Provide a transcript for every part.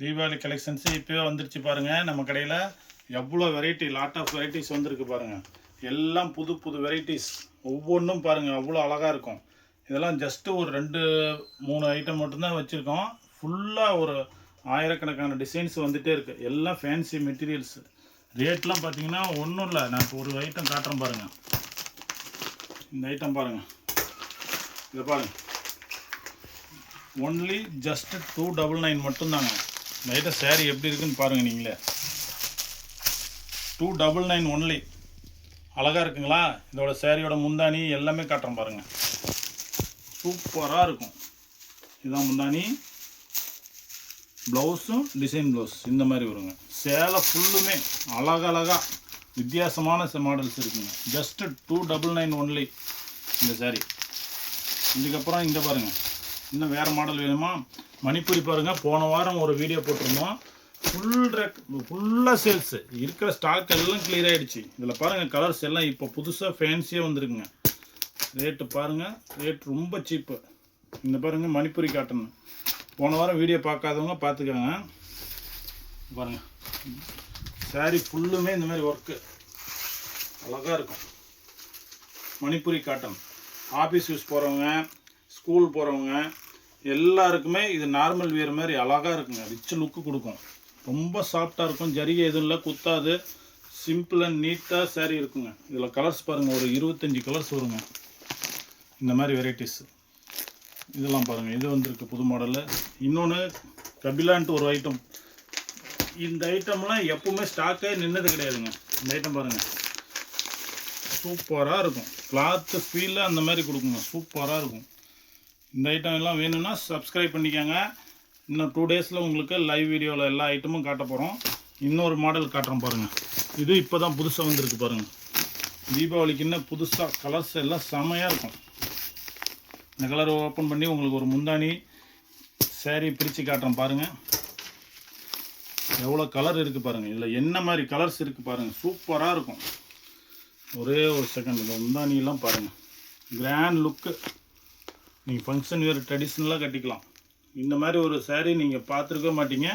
Deepavali collections இப்போயே வந்துருச்சு பாருங்கள் நம்ம கடையில் எவ்வளோ வெரைட்டி லாட் ஆஃப் வெரைட்டிஸ் வந்திருக்கு பாருங்கள் எல்லாம் புது புது வெரைட்டிஸ் ஒவ்வொன்றும் பாருங்கள் அவ்வளோ அழகாக இருக்கும். இதெல்லாம் ஜஸ்ட்டு ஒரு ரெண்டு மூணு ஐட்டம் மட்டும்தான் வச்சுருக்கோம். ஃபுல்லாக ஒரு ஆயிரக்கணக்கான டிசைன்ஸ் வந்துகிட்டே இருக்குது எல்லாம் ஃபேன்சி மெட்டீரியல்ஸ் ரேட்லாம் பார்த்தீங்கன்னா ஒன்றும் இல்லை. நான் இப்போ ஒரு ஐட்டம் காட்டுறேன் பாருங்கள் இந்த ஐட்டம் பாருங்கள் இதை பாருங்கள் only just two double nine மட்டும்தாங்க. இந்த ஐட்டம் சேரீ எப்படி இருக்குன்னு பாருங்கள் நீங்களே. டூ டபுள் நைன் ஒன்லி அழகாக இருக்குங்களா? இதோட சேரீயோட முந்தானி எல்லாமே காட்டுறேன் பாருங்கள் சூப்பராக இருக்கும். இதுதான் முந்தானி ப்ளவுஸும் டிசைன் ப்ளவுஸ் இந்த மாதிரி வருங்க. சேலை ஃபுல்லுமே அழகழகாக வித்தியாசமான மாடல்ஸ் இருக்குங்க. Just two double nine only இந்த சேரீ இதுக்கப்புறம் இங்கே பாருங்கள் இன்னும் வேறு மாடல் வேணுமா? மணிப்பூரி பாருங்கள் போன வாரம் ஒரு வீடியோ போட்டிருந்தோம். ஃபுல் ரெக் ஃபுல்லாக சேல்ஸு இருக்கிற ஸ்டாக் எல்லாம் கிளியர் ஆகிடுச்சு இதில் பாருங்கள் கலர்ஸ் எல்லாம் இப்போ புதுசாக ஃபேன்சியாக வந்துருக்குங்க. ரேட்டு பாருங்கள் ரேட் ரொம்ப சீப்பு இந்த பாருங்கள் மணிப்பூரி காட்டன் போன வாரம் வீடியோ பார்க்காதவங்க பார்த்துக்கோங்க. பாருங்கள் சாரீ ஃபுல்லுமே இந்த மாதிரி ஒர்க்கு அழகாக இருக்கும். மணிப்பூரி காட்டன் ஆஃபீஸ் யூஸ் போகிறவங்க ஸ்கூல் போகிறவங்க எல்லாருக்குமே இது நார்மல் வியர் மாதிரி அழகாக இருக்குங்க. ரிச் லுக்கு கொடுக்கும். ரொம்ப சாஃப்டாக இருக்கும். ஜரிகை எதுவும் இல்லை குத்தாது. சிம்பிள் அண்ட் நீட்டாக சேரீ இருக்குங்க. இதில் கலர்ஸ் பாருங்கள் ஒரு இருபத்தஞ்சி கலர்ஸ் வருங்க. இந்த மாதிரி வெரைட்டிஸ் இதெல்லாம் பாருங்கள் இது வந்திருக்கு புது மாடலில் இன்னொன்று கபிலான்ட்டு ஒரு ஐட்டம் இந்த ஐட்டம்லாம் எப்பவுமே ஸ்டாக்கே நின்னது கிடையாதுங்க. இந்த ஐட்டம் பாருங்கள் சூப்பராக இருக்கும். கிளாத்து ஃபீலில் அந்த மாதிரி கொடுக்குங்க. சூப்பராக இருக்கும். இந்த ஐட்டம் எல்லாம் வேணும்னா சப்ஸ்கிரைப் பண்ணிக்கோங்க. இன்னும் டூ டேஸில் உங்களுக்கு லைவ் வீடியோவில் எல்லா ஐட்டமும் காட்ட போகிறோம் இன்னொரு மாடல் காட்டுறோம் பாருங்கள் இது இப்போ தான் புதுசாக வந்திருக்கு பாருங்கள் தீபாவளிக்கு இன்னும் புதுசாக கலர்ஸ் எல்லாம் செமையாக இருக்கும். இந்த கலர் ஓப்பன் பண்ணி உங்களுக்கு ஒரு முந்தானி சேரீ பிரித்து காட்டுறேன் பாருங்கள் எவ்வளோ கலர் இருக்குது பாருங்கள் இதில் என்ன மாதிரி கலர்ஸ் இருக்குது பாருங்கள் சூப்பராக இருக்கும். ஒரே ஒரு செகண்ட் இந்த முந்தானியெல்லாம் பாருங்கள் கிராண்ட் லுக்கு நீங்கள் ஃபங்க்ஷன் வேறு ட்ரெடிஷ்னலாக கட்டிக்கலாம். இந்த மாதிரி ஒரு சேரீ நீங்கள் பார்த்துருக்க மாட்டீங்க.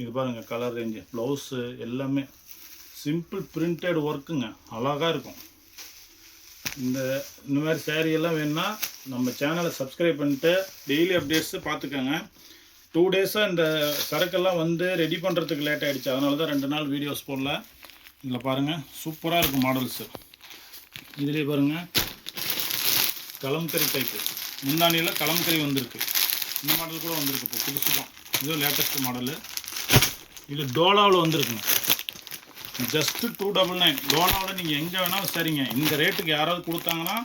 இது பாருங்கள் கலர் ரேஞ்சு ப்ளவுஸு எல்லாமே. சிம்பிள் பிரிண்டட் ஒர்க்குங்க அழகாக இருக்கும். இந்த இந்த மாதிரி saree எல்லாம் வேணும்னா நம்ம சேனலை சப்ஸ்கிரைப் பண்ணிட்டு டெய்லி அப்டேட்ஸு பார்த்துக்கோங்க. டூ டேஸாக இந்த சரக்கெல்லாம் வந்து ரெடி பண்ணுறதுக்கு லேட் ஆகிடுச்சு அதனால தான் ரெண்டு நாள் வீடியோஸ் போடல. இதில் பாருங்கள் சூப்பராக இருக்கும் மாடல்ஸு இதுலேயே பாருங்கள் கலம்கரி டைப்பு முந்தானியில் கலம்கறி வந்திருக்கு. இந்த மாடல் கூட வந்திருக்கு இப்போ புதுசு தான். இது லேட்டஸ்ட் மாடலு இது டோலாவில் வந்திருக்குங்க. ஜஸ்ட்டு டூ டபுள் நைன் டோலாவில் நீங்கள் எங்கே வேணாலும் சரிங்க. இந்த ரேட்டுக்கு யாராவது கொடுத்தாங்கன்னா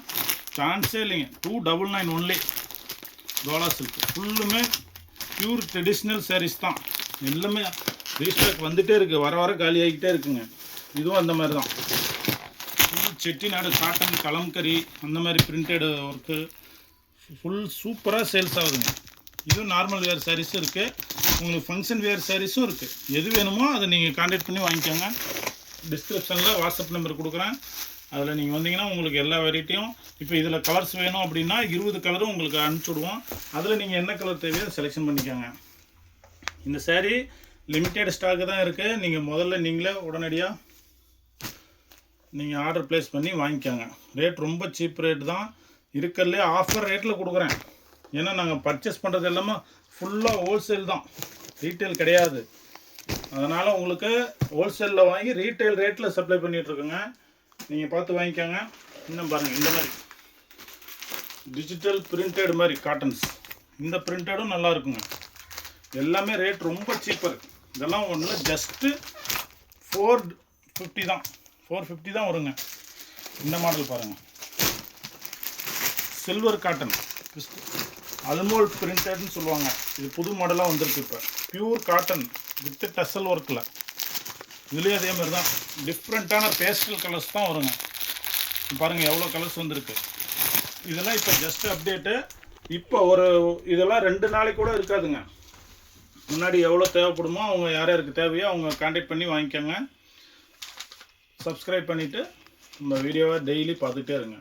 சான்ஸே இல்லைங்க. Two double nine only Dola silk ஃபுல்லுமே பியூர் ட்ரெடிஷ்னல் சாரீஸ் தான். எல்லாமே ரீஸ்டாக் வந்துகிட்டே இருக்குது வர வர காலி ஆகிக்கிட்டே இருக்குங்க. இதுவும் அந்த மாதிரி தான். செட்டிநாடு காட்டன் கலம்கரி அந்த மாதிரி பிரிண்டட் ஒர்க்கு ஃபுல் சூப்பராக சேல்ஸ் ஆகுதுங்க. இதுவும் நார்மல் வேர் சாரீஸும் இருக்குது உங்களுக்கு ஃபங்க்ஷன் வேர் சாரீஸும் இருக்குது எது வேணுமோ அதை நீங்கள் காண்டாக்ட் பண்ணி வாங்கிக்கோங்க. டிஸ்கிரிப்ஷனில் வாட்ஸ்அப் நம்பர் கொடுக்குறேன். அதில் நீங்கள் வந்தீங்கன்னா உங்களுக்கு எல்லா வெரைட்டியும் இப்போ இதில் கலர்ஸ் வேணும் அப்படின்னா இருபது கலரும் உங்களுக்கு அனுப்பிச்சி விடுவோம். அதில் நீங்கள் என்ன கலர் தேவையோ செலெக்ஷன் பண்ணிக்கோங்க. இந்த saree லிமிட்டெட் ஸ்டாக்கு தான் இருக்குது நீங்கள் முதல்ல நீங்களே உடனடியாக நீங்கள் ஆர்டர் ப்ளேஸ் பண்ணி வாங்கிக்கோங்க. ரேட் ரொம்ப சீப் ரேட் தான். இருக்கிறதுலே ஆஃபர் ரேட்டில் கொடுக்குறேன். ஏன்னா நாங்கள் பர்ச்சேஸ் பண்ணுறது எல்லாமே ஃபுல்லாக ஹோல்சேல் தான். ரீட்டைல் கிடையாது. அதனால் உங்களுக்கு ஹோல்சேலில் வாங்கி ரீட்டைல் ரேட்டில் சப்ளை பண்ணிகிட்ருக்கோங்க நீங்கள் பார்த்து வாங்கிக்கோங்க. இன்னும் பாருங்கள் இந்த மாதிரி. டிஜிட்டல் பிரிண்டட் மாதிரி காட்டன்ஸ் இந்த பிரிண்டடும் நல்லா இருக்குங்க. எல்லாமே ரேட் ரொம்ப சீப்பர் இதெல்லாம் ஒன்றில் ஜஸ்ட்டு ஃபோர் ஃபிஃப்டி தான். ஃபோர் ஃபிஃப்டி தான் வருங்க. இந்த மாடல் பாருங்கள் சில்வர் காட்டன் அல்மோல் பிரிண்டட்னு சொல்லுவாங்க. இது புது மாடலாக வந்திருக்கு இப்போ. பியூர் காட்டன் வித் டசல் ஒர்க்கில் இதுலேயும் அதே மாதிரி தான் டிஃப்ரெண்ட்டான பேஸ்டல் கலர்ஸ் தான் வருங்க. பாருங்கள் எவ்வளோ கலர்ஸ் வந்திருக்கு. இதெல்லாம் இப்போ ஜஸ்ட் அப்டேட்டு இப்போ ஒரு இதெல்லாம் ரெண்டு நாளைக்கு கூட இருக்காதுங்க. முன்னாடி எவ்வளோ தேவைப்படுமோ அவங்க யார் யாருக்கு தேவையோ அவங்க காண்டாக்ட் பண்ணி வாங்கிக்கோங்க. சப்ஸ்கிரைப் பண்ணிவிட்டு நம்ம வீடியோவை டெய்லி பார்த்துட்டே இருங்க.